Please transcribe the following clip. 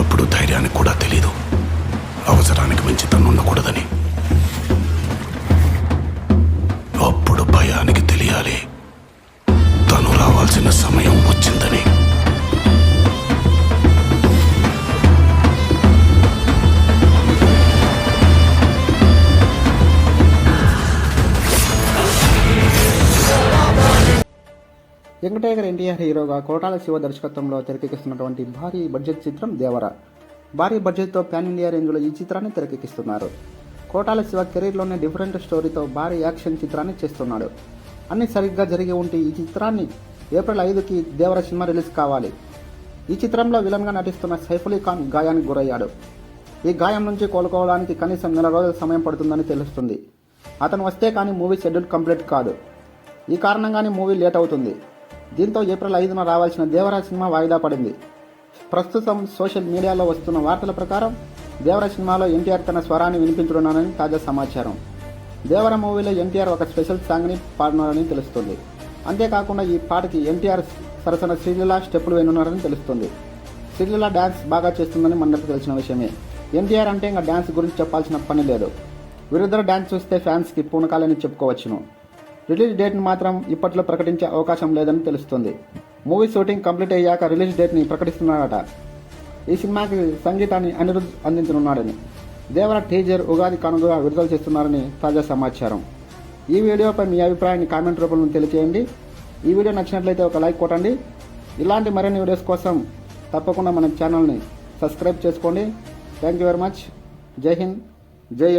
అప్పుడప్పుడు ధైర్యానికి కూడా తెలీదు. అవసరానికి మించి తను ఉండకూడదని అప్పుడు భయానికి తెలియాలి. తను రావాల్సిన సమయం వెంకటేగర్ ఎన్టీఆర్ హీరోగా కోటాల శివ దర్శకత్వంలో తెరకెక్కిస్తున్నటువంటి భారీ బడ్జెట్ చిత్రం దేవర. భారీ బడ్జెట్తో ప్యాన్ ఇండియా రేంజ్లో ఈ చిత్రాన్ని తెరకెక్కిస్తున్నారు. కోటాల శివ కెరీర్లోనే డిఫరెంట్ స్టోరీతో భారీ యాక్షన్ చిత్రాన్ని చేస్తున్నాడు. అన్ని సరిగ్గా జరిగి ఉంటే ఈ చిత్రాన్ని ఏప్రిల్ ఐదుకి దేవర సినిమా రిలీజ్ కావాలి. ఈ చిత్రంలో విలన్గా నటిస్తున్న సైఫ్ అలీ ఖాన్ గాయానికి గురయ్యాడు. ఈ గాయం నుంచి కోలుకోవడానికి కనీసం నెల రోజుల సమయం పడుతుందని తెలుస్తుంది. అతను వస్తే కానీ మూవీ షెడ్యూల్ కంప్లీట్ కాదు. ఈ కారణంగానే మూవీ లేట్ అవుతుంది. దీంతో ఏప్రిల్ ఐదున రావాల్సిన దేవరాజ్ సినిమా వాయిదా పడింది. ప్రస్తుతం సోషల్ మీడియాలో వస్తున్న వార్తల ప్రకారం దేవర సినిమాలో ఎన్టీఆర్ తన స్వరాన్ని వినిపించనున్నానని తాజా సమాచారం. దేవర మూవీలో ఎన్టీఆర్ ఒక స్పెషల్ సాంగ్ని పాడనున్నారని తెలుస్తుంది. అంతేకాకుండా ఈ పాటకి ఎన్టీఆర్ సరసన శ్రీలీల స్టెప్పులు వేనున్నారని తెలుస్తుంది. శ్రీలీల డ్యాన్స్ బాగా చేస్తుందని మనకు తెలిసిన విషయమే. ఎన్టీఆర్ అంటే ఇంకా డ్యాన్స్ గురించి చెప్పాల్సిన పని లేదు. వీరిద్దరు డ్యాన్స్ చూస్తే ఫ్యాన్స్కి పూనకాలని చెప్పుకోవచ్చును. రిలీజ్ డేట్ని మాత్రం ఇప్పట్లో ప్రకటించే అవకాశం లేదని తెలుస్తుంది. మూవీ షూటింగ్ కంప్లీట్ అయ్యాక రిలీజ్ డేట్ని ప్రకటిస్తున్నాడట. ఈ సినిమాకి సంగీతాన్ని అనిరుద్ధ్ అందించనున్నాడని దేవర టీజర్ ఉగాది కానుకగా విడుదల చేస్తున్నారని తాజా సమాచారం. ఈ వీడియోపై మీ అభిప్రాయాన్ని కామెంట్ రూపంలో తెలియజేయండి ఈ వీడియో నచ్చినట్లయితే ఒక లైక్ కొట్టండి. ఇలాంటి మరిన్ని వీడియోస్ కోసం తప్పకుండా మన ఛానల్ని సబ్స్క్రైబ్ చేసుకోండి. థ్యాంక్ యూ వెరీ మచ్ జై హింద్ జై